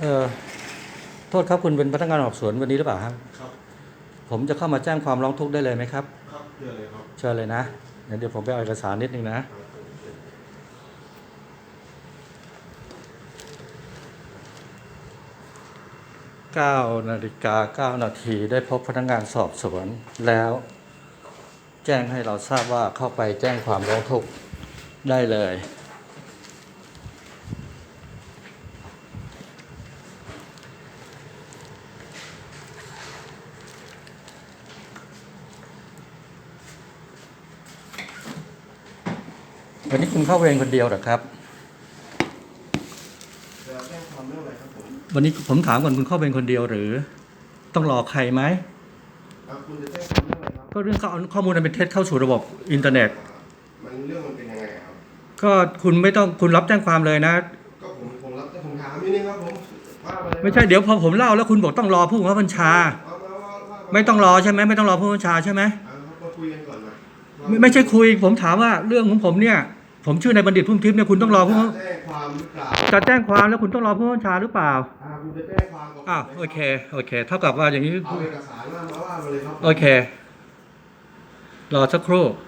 เออโทษครับคุณเป็นพนักงานสอบสวนวันนี้หรือเปล่าครับ ครับผมจะเข้ามาแจ้งความร้องทุกข์ได้เลยไหมครับ ครับเดี๋ยวเลยครับเชิญเลยนะงั้นเดี๋ยวผมไปเอาเอกสารนิดนึงนะ 9 นาฬิกา 9 นาทีได้พบพนักงานสอบสวนแล้ว แจ้งให้เราทราบว่าเข้าไปแจ้งความร้องทุกข์ได้เลย วันนี้คุณเข้าเวรคนเดียวเหรอครับจะแจ้งความเรื่องอะไรครับผมวันนี้ผมถามก่อนคุณเข้าเวรคนเดียวหรือ ต้องรอใครไหมอ่าคุณจะแจ้งความเรื่องอะไรครับ ก็เรื่องเขาเอาข้อมูลอันเป็นเท็จเข้าสู่ระบบอินเทอร์เน็ต มันเรื่องมันเป็นยังไงครับ ก็คุณไม่ต้องคุณรับแจ้งความเลยนะ ก็ผมผมรับแต่ผมถามนิดนึงครับผมว่าปเลยไม่ใช่เดี๋ยวพอผมเล่าแล้วคุณบอกต้องรอผู้บังคับบัญชาเอามาว่าว่าไม่ต้องรอใช่ไหมไม่ต้องรอผู้บังคับบัญชาใช่ไหมเอามาคุยกันก่อนนะไม่ไม่ใช่คุยผมถามว่าเรื่องของผมเนี่ย ผมชื่อนายบัณฑิตพุ่มทิพย์เนี่ยคุณต้องรอผู้บังคับจะแจ้งความหรือเปล่าจะแจ้งความแล้วคุณต้องรอผู้บังคับบัญชาหรือเปล่าอ่าคุณจะแจ้งความกับผมอ้าวไหมโอเคโอเค เท่ากับว่าอย่างนี้เอาเอกสารมามาว่ามาเลยครับโอเค รอสักครู่ค